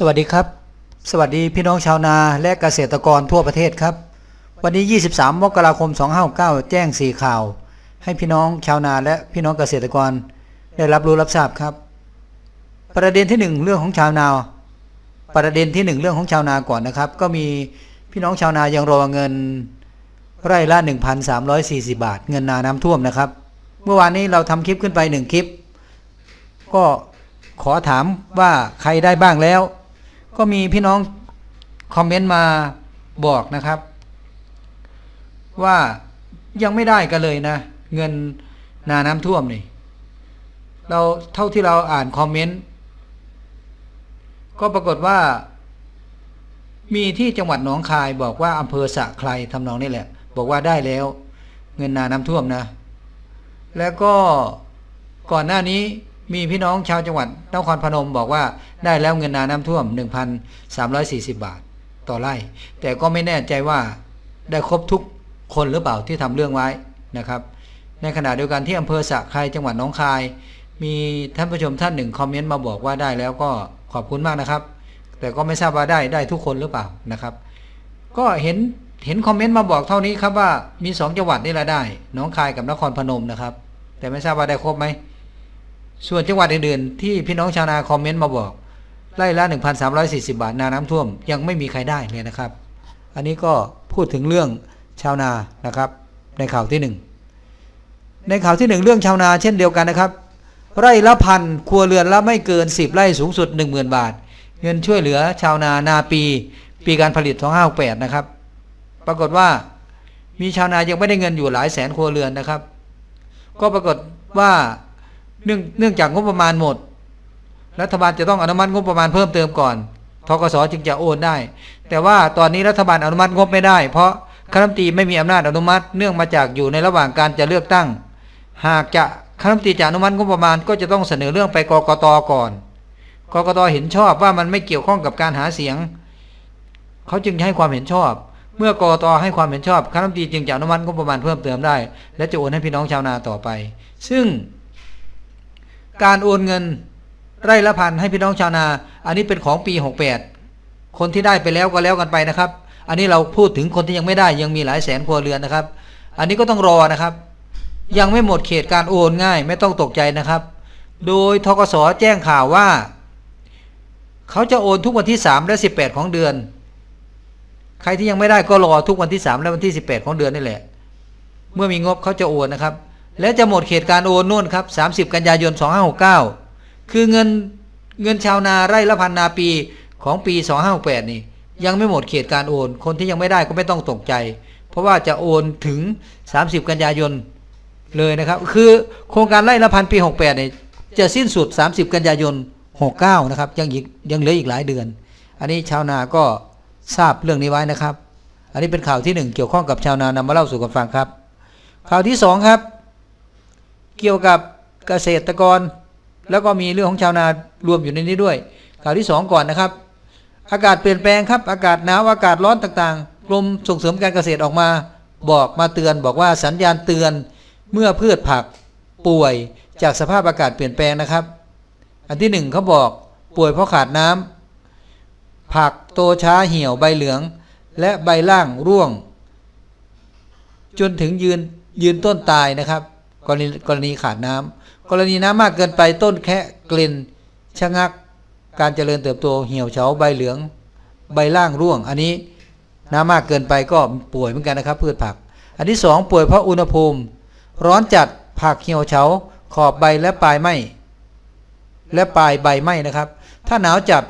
สวัสดีครับ สวัสดีพี่น้องชาวนาและเกษตรกรทั่วประเทศครับ วันนี้ 23 มกราคม 2569 แจ้งสี่ข่าว ให้พี่น้องชาวนาและพี่น้องเกษตรกร ได้รับรู้รับทราบครับ ประเด็นที่หนึ่งเรื่องของชาวนา ประเด็นที่หนึ่งเรื่องของชาวนาก่อนนะครับ ก็มีพี่น้องชาวนายังรอเงินไร่ละ 1,340 บาท เงินนาน้ำท่วมนะครับ เมื่อวานนี้เราทำคลิปขึ้นไปหนึ่งคลิป ก็ขอถามว่าใครได้บ้างแล้ว ก็มีพี่น้องคอมเมนต์มาบอกนะครับ ว่ายังไม่ได้กันเลยนะ เงินนาน้ำท่วมนี่ เราเท่าที่เราอ่านคอมเมนต์ก็ปรากฏว่า มีที่จังหวัดหนองคายบอกว่าอำเภอสะไครทำนองนี่แหละ บอกว่าได้แล้ว เงินนาน้ำท่วมนะ แล้วก็ก่อนหน้านี้ มีพี่น้องชาวจังหวัดนครพนมบอกว่าได้แล้วเงินนาน้ำท่วม 1,340 บาทต่อไร่ แต่ก็ไม่แน่ใจว่าได้ครบทุกคนหรือเปล่าที่ทำเรื่องไว้นะครับ ในขณะเดียวกันที่อำเภอสะไครจังหวัดหนองคาย มีท่านผู้ชมท่านหนึ่งคอมเมนต์มาบอกว่าได้แล้วก็ขอบคุณมากนะครับ แต่ก็ไม่ทราบว่าได้ได้ทุกคนหรือเปล่านะครับ ก็เห็นเห็นคอมเมนต์มาบอกเท่านี้ครับว่ามีสองจังหวัดนี่แหละได้หนองคายกับนครพนมนะครับ แต่ไม่ทราบว่าได้ครบไหม ส่วนจังหวัดอื่นๆ ที่พี่น้องชาวนาคอมเมนต์มาบอกไร่ละ 1,340 บาท นาน้ำท่วมยังไม่มีใครได้เลยนะครับ อันนี้ก็พูดถึงเรื่องชาวนานะครับ ในข่าวที่หนึ่งในข่าวที่หนึ่งเรื่องชาวนาเช่นเดียวกันนะครับ ไร่ละพันครัวเรือนละไม่เกิน 10 ไร่สูงสุด 10,000 บาท เงินช่วยเหลือชาวนานาปี ปีการผลิต 2568 นะครับ ปรากฏว่ามีชาวนายังไม่ได้เงินอยู่หลายแสนครัวเรือนนะครับ ก็ปรากฏว่า เนื่องเนื่องจากงบประมาณหมด รัฐบาลจะต้องอนุมัติงบประมาณเพิ่มเติมก่อนทกสจึงจะโอนได้ แต่ว่าตอนนี้รัฐบาลอนุมัติงบไม่ได้ เพราะคณะรัฐมนตรีไม่มีอำนาจอนุมัติเนื่องมาจากอยู่ในระหว่างการจะเลือกตั้ง หากจะคณะรัฐมนตรีจะอนุมัติงบประมาณก็จะต้องเสนอเรื่องไปกกตก่อนกกตเห็นชอบว่ามันไม่เกี่ยวข้องกับการหาเสียง เขาจึงให้ความเห็นชอบ เมื่อกกตให้ความเห็นชอบคณะรัฐมนตรีจึงจะอนุมัติงบประมาณเพิ่มเติมได้ และจะโอนให้พี่น้องชาวนาต่อไป ซึ่ง การโอนเงินไร่ละพันให้พี่น้องชาวนา อันนี้เป็นของปี 68 คนที่ได้ไปแล้วก็แล้วกันไปนะครับ อันนี้เราพูดถึงคนที่ยังไม่ได้ยังมีหลายแสนครัวเรือนนะครับ อันนี้ก็ต้องรอนะครับ ยังไม่หมดเขตการโอนง่าย ไม่ต้องตกใจนะครับ โดยทกสแจ้งข่าวว่า เขาจะโอนทุกวันที่ 3 และ 18 ของเดือน ใครที่ยังไม่ได้ก็รอทุกวันที่ 3 และวันที่ 18 ของเดือนนี่แหละ เมื่อมีงบเขาจะโอนนะครับ และจะหมดเขตการโอนนู่นครับ 30 กันยายน 2569 คือเงินเงินชาวนาไร่ละพันนาปีของปี 2568 นี่ ยังไม่หมดเขตการโอน คนที่ยังไม่ได้ก็ไม่ต้องตกใจ เพราะว่าจะโอนถึง 30 กันยายนเลยนะครับ คือโครงการไร่ละพันปี 68เนี่ยจะสิ้นสุด 30 กันยายน 69 นะครับ ยังยังเหลืออีกหลายเดือน อันนี้ชาวนาก็ทราบเรื่องนี้ไว้นะครับ อันนี้เป็นข่าวที่หนึ่งเกี่ยวข้องกับชาวนานำมาเล่าสู่กันฟังครับ ข่าวที่สองครับ เกี่ยวกับเกษตรกร แล้วก็มีเรื่องของชาวนารวมอยู่ในนี้ด้วย ข่าวที่สองก่อนนะครับ อากาศเปลี่ยนแปลงครับ อากาศหนาวอากาศร้อนต่างๆ กรมส่งเสริมการเกษตรออกมา บอกมาเตือนบอกว่าสัญญาณเตือนเมื่อพืชผักป่วยจากสภาพอากาศเปลี่ยนแปลงนะครับ อันที่หนึ่งเขาบอกป่วยเพราะขาดน้ำผักโตช้าเหี่ยวใบเหลือง และใบล่างร่วง จนถึงยืนยืนต้นตายนะครับ กรณีกรณีขาดน้ำกรณีน้ำมากเกินไปต้นแค่กลิ่นชะงัก การเจริญเติบโตเหี่ยวเฉาใบเหลือง ใบล่างร่วง อันนี้น้ำมากเกินไปก็ป่วยเหมือนกันนะครับ พืชผัก อันที่สองป่วยเพราะอุณหภูมิ ร้อนจัดผักเหี่ยวเฉาขอบใบและปลายไหมและปลายใบไหมนะครับ ถ้าหนาวจัด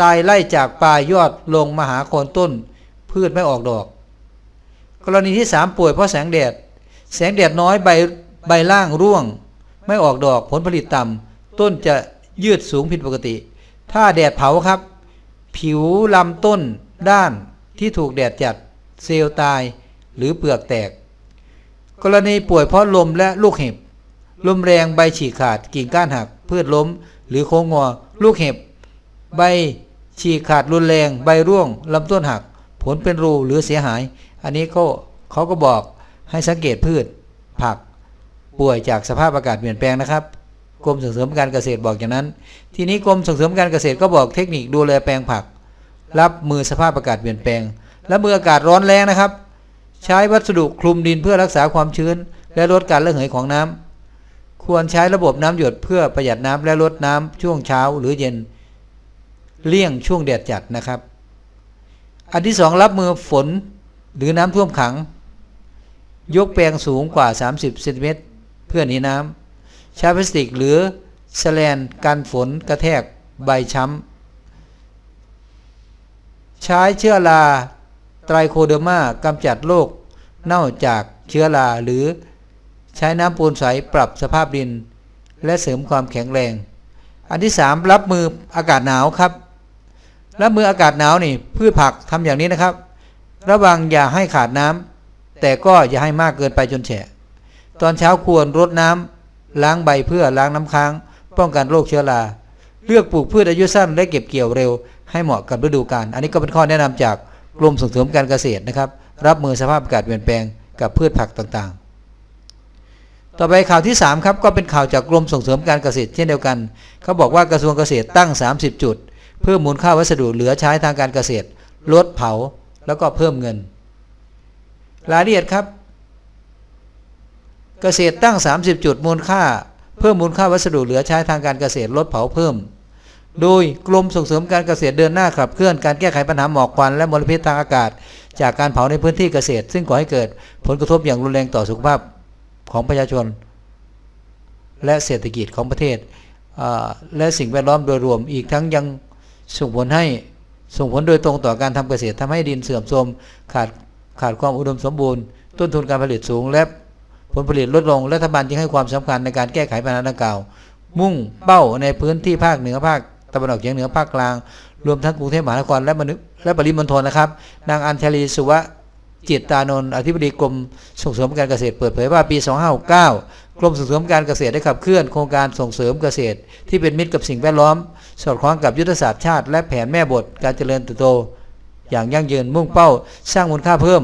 ตายไล่จากปลายยอดลงมาหาโคนต้น พืชไม่ออกดอก กรณีที่สามป่วยเพราะแสงแดด แสงแดดน้อยใบ ใบล่างร่วง ไม่ออกดอกผลผลิตต่ำต้นจะยืดสูงผิดปกติ ถ้าแดดเผาครับ ผิวลำต้นด้านที่ถูกแดดจัดเซลล์ตายหรือเปลือกแตก กรณีป่วยเพราะลมและลูกเห็บ ลมแรงใบฉีกขาดกิ่งก้านหัก พืชล้ม หรือโค้งงอ ลูกเห็บ ใบฉีกขาดรุนแรง ใบร่วงลำต้นหัก ผลเป็นรูหรือเสียหาย อันนี้ก็เขาก็บอกให้สังเกตพืช ผัก ป่วยจากสภาพอากาศเปลี่ยนแปลงนะครับกรมส่งเสริมการเกษตรบอกอย่างนั้น ทีนี้กรมส่งเสริมการเกษตรก็บอกเทคนิคดูแลแปลงผัก รับมือสภาพอากาศเปลี่ยนแปลง และมืออากาศร้อนแรงนะครับ ใช้วัสดุคลุมดินเพื่อรักษาความชื้น และลดการระเหยของน้ำควรใช้ระบบน้ำหยดเพื่อประหยัดน้ำและลดน้ำช่วงเช้าหรือเย็น เลี่ยงช่วงแดดจัดนะครับ อันที่สองรับมือฝนหรือน้ำท่วมขัง ยกแปลงสูงกว่า 30เซนติเมตร พื่อหนีน้ำใช้พลาสติกหรือแสแลนกันฝนกระแทกใบช้ำใช้เชื้อราไตรโคเดอร์มากำจัดโรคเน่าจากเชื้อราหรือใช้น้ำปูนใสปรับสภาพดิน และเสริมความแข็งแรง อันที่ 3 รับมืออากาศหนาวครับ รับมืออากาศหนาวนี่พืชผักทำอย่างนี้นะครับ ระวังอย่าให้ขาดน้ำแต่ก็อย่าให้มากเกินไปจนแฉะ ตอนเช้าควรรดน้ำล้างใบเพื่อล้างน้ำค้าง ป้องกันโรคเชื้อราเลือกปลูกพืชอายุสั้นและเก็บเกี่ยวเร็ว ให้เหมาะกับฤดูกาลอันนี้ก็เป็นข้อแนะนำจากกรมส่งเสริมการเกษตรนะครับ รับมือสภาพอากาศเปลี่ยนแปลงกับพืชผักต่างๆ ต่อไปข่าวที่ 3 ครับก็เป็นข่าวจากกรมส่งเสริมการเกษตรเช่นเดียวกัน เขาบอกว่ากระทรวงเกษตรตั้ง 30 จุด เพิ่มมูลค่าวัสดุเหลือใช้ทางการเกษตร ลดเผาแล้วก็เพิ่มเงิน รายละเอียดครับ เกษตรตั้ง 30 จุดมูลค่า เพิ่มมูลค่าวัสดุเหลือใช้ทางการเกษตรลดเผาเพิ่ม โดยกรมส่งเสริมการเกษตรเดินหน้าขับเคลื่อนการแก้ไขปัญหาหมอกควันและมลพิษทางอากาศ จากการเผาในพื้นที่เกษตร ซึ่งก่อให้เกิดผลกระทบอย่างรุนแรงต่อสุขภาพของประชาชน และเศรษฐกิจของประเทศและสิ่งแวดล้อมโดยรวมอีกทั้งยังส่งผลให้ส่งผลโดยตรงต่อการทำเกษตรทำให้ดินเสื่อมโทรมขาดขาดความอุดมสมบูรณ์ ต้นทุนการผลิตสูงและ ผลผลิตลดลงรัฐบาลจึงให้ความสำคัญในการแก้ไขปัญหาดังกล่าว มุ่งเป้าในพื้นที่ภาคเหนือภาคตะวันออกเฉียงเหนือภาคกลาง รวมทั้งกรุงเทพมหานครและมนุและปริมณฑลนะครับ นางอัญชลีสุวะจิตตานนท์อธิบดีกรมส่งเสริมการเกษตรเปิดเผยว่าปี 2569 กรมส่งเสริมการเกษตรได้ขับเคลื่อนโครงการส่งเสริมเกษตร ที่เป็นมิตรกับสิ่งแวดล้อม สอดคล้องกับยุทธศาสตร์ชาติ และแผนแม่บทการเจริญเติบโต อย่างยั่งยืนมุ่งเป้า สร้างมูลค่าเพิ่ม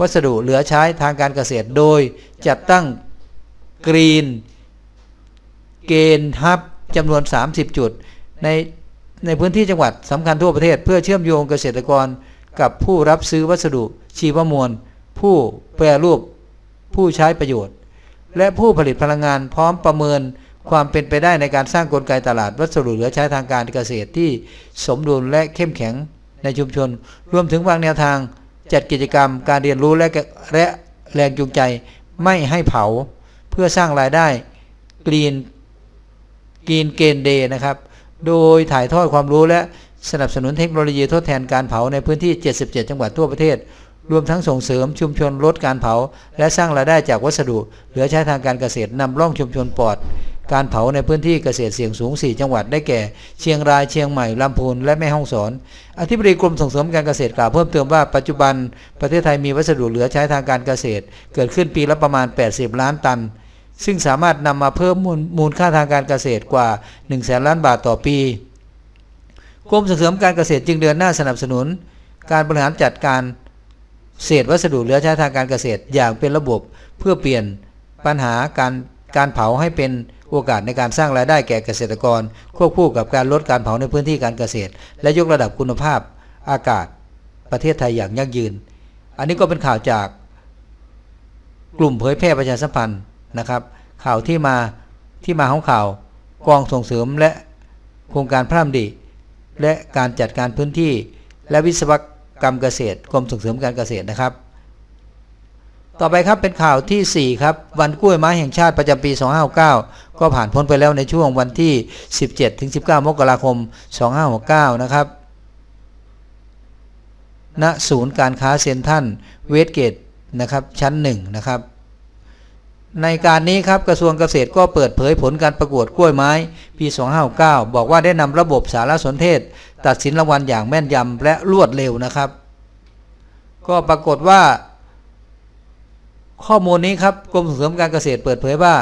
วัสดุเหลือใช้ทางการเกษตรโดย จัดตั้งกรีน เกณฑ์ฮับจำนวน 30 จุด ในในพื้นที่จังหวัดสำคัญทั่วประเทศ เพื่อเชื่อมโยงเกษตรกรกับผู้รับซื้อวัสดุชีวมวล ผู้แปรรูป ผู้ใช้ประโยชน์ และผู้ผลิตพลังงานพร้อมประเมินความเป็นไปได้ในการสร้างกลไกตลาดวัสดุเหลือใช้ทางการเกษตรที่สมดุลและเข้มแข็งในชุมชน รวมถึงวางแนวทาง จัดกิจกรรมการเรียนรู้และและแรงจูงใจไม่ให้เผาเพื่อสร้างรายได้กรีนกรีนเกนเดย์นะครับ โดยถ่ายทอดความรู้และสนับสนุนเทคโนโลยีทดแทนการเผาในพื้นที่ 77 จังหวัดทั่วประเทศ รวมทั้งส่งเสริมชุมชนลดการเผา และสร้างรายได้จากวัสดุ เหลือใช้ทางการเกษตรนำร่องชุมชนปลอด การเผาในพื้นที่เกษตรเสี่ยงสูง 4 จังหวัดได้แก่ เชียงรายเชียงใหม่ลำพูนและแม่ฮ่องสอน อธิบดีกรมส่งเสริมการเกษตรกล่าวเพิ่มเติมว่าปัจจุบันประเทศไทยมีวัสดุเหลือใช้ทางการเกษตร เกิดขึ้นปีละประมาณ 80 ล้านตัน ซึ่งสามารถนำมาเพิ่มมูลค่าทางการเกษตรกว่า1แสนล้านบาทต่อปีกรมส่งเสริมการเกษตรจึงเดินหน้าสนับสนุน การบริหารจัดการเศษวัสดุเหลือใช้ทางการเกษตรอย่างเป็นระบบเพื่อเปลี่ยนปัญหาการการเผาให้เป็น โอกาสในการสร้างรายได้แก่เกษตรกร ควบคู่กับการลดการเผาในพื้นที่การเกษตร และยกระดับคุณภาพอากาศประเทศไทยอย่างยั่งยืน อันนี้ก็เป็นข่าวจากกลุ่มเผยแพร่ประชาสัมพันธ์นะครับ ข่าวที่มาที่มาของข่าวกองส่งเสริมและโครงการพระรามดี และการจัดการพื้นที่ และวิศวกรรมเกษตรกรมส่งเสริมการเกษตรนะครับ ต่อไปครับเป็นข่าวทีสี่ 4 ครับ วันกล้วยไม้แห่งชาติประจำปี 2569 ก็ผ่านพ้นไปแล้วในช่วงวันที่ 17ถึง19 มกราคม 2569 นะครับณศูนย์การค้าเซ็นทรัลเวสเกตนะครับชั้น 1 นะครับ ในการนี้ครับกระทรวงเกษตรก็เปิดเผยผลการประกวดกล้วยไม้ปี 2569 บอกว่าได้นำระบบสารสนเทศ ตัดสินรางวัลอย่างแม่นยำและรวดเร็วนะครับ ก็ปรากฏว่า ข้อมูลนี้ครับกรมส่งเสริมการเกษตรเปิดเผยว่า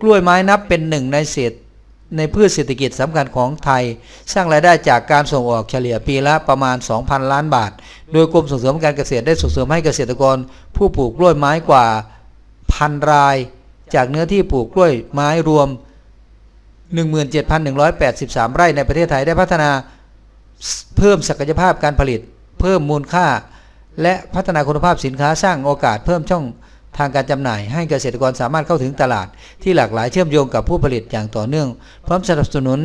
กล้วยไม้นับเป็นหนึ่งในเศษในพืชเศรษฐกิจสำคัญของไทย สร้างรายได้จากการส่งออกเฉลี่ยปีละประมาณ 2,000 ล้านบาท โดยกรมส่งเสริมการเกษตรได้ส่งเสริมให้เกษตรกร ผู้ปลูกกล้วยไม้กว่าพันราย จากเนื้อที่ปลูกกล้วยไม้รวม 17,183 ไร่ในประเทศไทยได้พัฒนาเพิ่มศักยภาพการผลิต เพิ่มมูลค่า และพัฒนาคุณภาพสินค้าสร้างโอกาสเพิ่มช่อง ทางการจำหน่าย ให้เกษตรกรสามารถเข้าถึงตลาด ที่หลากหลายเชื่อมโยงกับผู้ผลิตอย่างต่อเนื่อง พร้อมสนับสนุน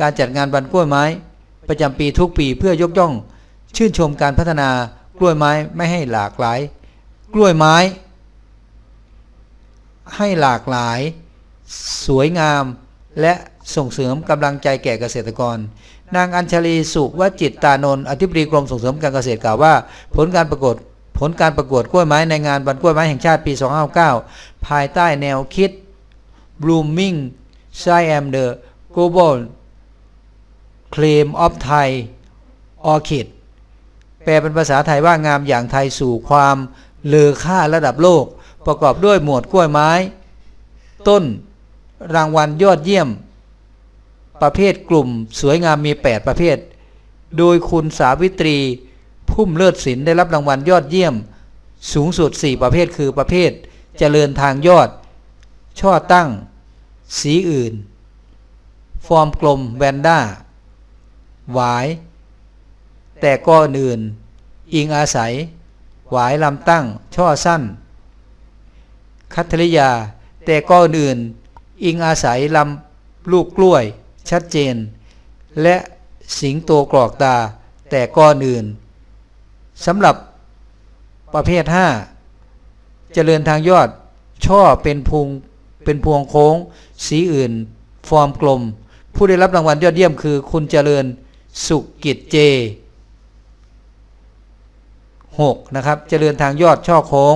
การจัดงานวันกล้วยไม้ ประจำปีทุกปีเพื่อยกย่อง ชื่นชมการพัฒนากล้วยไม้ไม่ให้หลากหลาย กล้วยไม้ ให้หลากหลาย สวยงาม และส่งเสริมกำลังใจแก่เกษตรกร นางอัญชลีสุวจิตตานนท์อธิบดีกรมส่งเสริมการเกษตรกล่าวว่า ผลการประกวด ลการประกวดกล้วยไม้ในงานวันกล้วยไม้แห่งชาติปี 259 ภายใต้แนวคิด Blooming Siam the Global Claim of Thai Orchid แปลเป็นภาษาไทยว่างามอย่างไทยสู่ความเลอค่าระดับโลก ประกอบด้วยหมวดกล้วยไม้ ต้นรางวัลยอดเยี่ยม ประเภทกลุ่มสวยงามมี 8 ประเภท โดยคุณสาวิตรี พุ่มเลิศศิลป์ได้รับรางวัลยอดเยี่ยม สูงสุด 4 ประเภทคือประเภท เจริญทางยอด ช่อตั้ง สีอื่น ฟอร์มกลมแวนด้าหวาย แต่ก็อื่น อิงอาศัย หวายลำตั้ง ช่อสั้น คัทริยา แต่ก็อื่น อิงอาศัยลำลูกกล้วย ชัดเจน และสิงโตกรอกตาแต่ก้อนอื่น สำหรับประเภท 5 เจริญทางยอด ช่อเป็นพุงเป็นพวงโค้ง สีอื่น ฟอร์มกลม ผู้ได้รับรางวัลยอดเยี่ยมคือ คุณเจริญสุกิจเจ 6. นะครับ เจริญทางยอดช่อโค้ง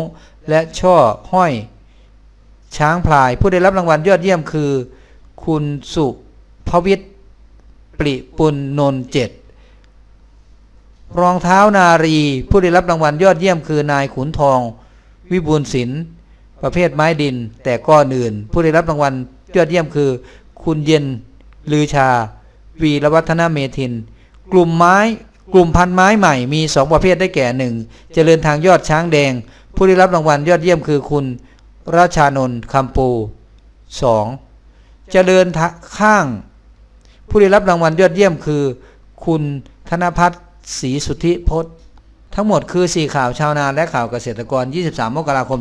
และช่อห้อย ช้างพลาย ผู้ได้รับรางวัลยอดเยี่ยมคือ คุณสุภวิทย์ปริปุณนนท์เจ็ด รองเท้านารี ผู้ได้รับรางวัลยอดเยี่ยมคือนายขุนทอง วิบูลศิลป์ประเภทไม้ดิน แต่ก้อนอื่น ผู้ได้รับรางวัลยอดเยี่ยมคือ คุณเย็นลือชา วีรวัฒนเมธิน กลุ่มไม้กลุ่มพันไม้ใหม่มีสองประเภทได้แก่หนึ่งเจริญทางยอดช้างแดง ผู้ได้รับรางวัลยอดเยี่ยมคือคุณราชานนท์คำปู 2. เจริญทะข้าง ผู้ได้รับรางวัลยอดเยี่ยมคือ คุณธนพัฒน์ ศรีสุทธิพจน์ ทั้งหมดคือ4ข่าวชาวนาและข่าวเกษตรกร 23 มกราคม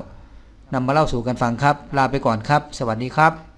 2569นำมาเล่าสู่กันฟังครับ ลาไปก่อนครับ สวัสดีครับ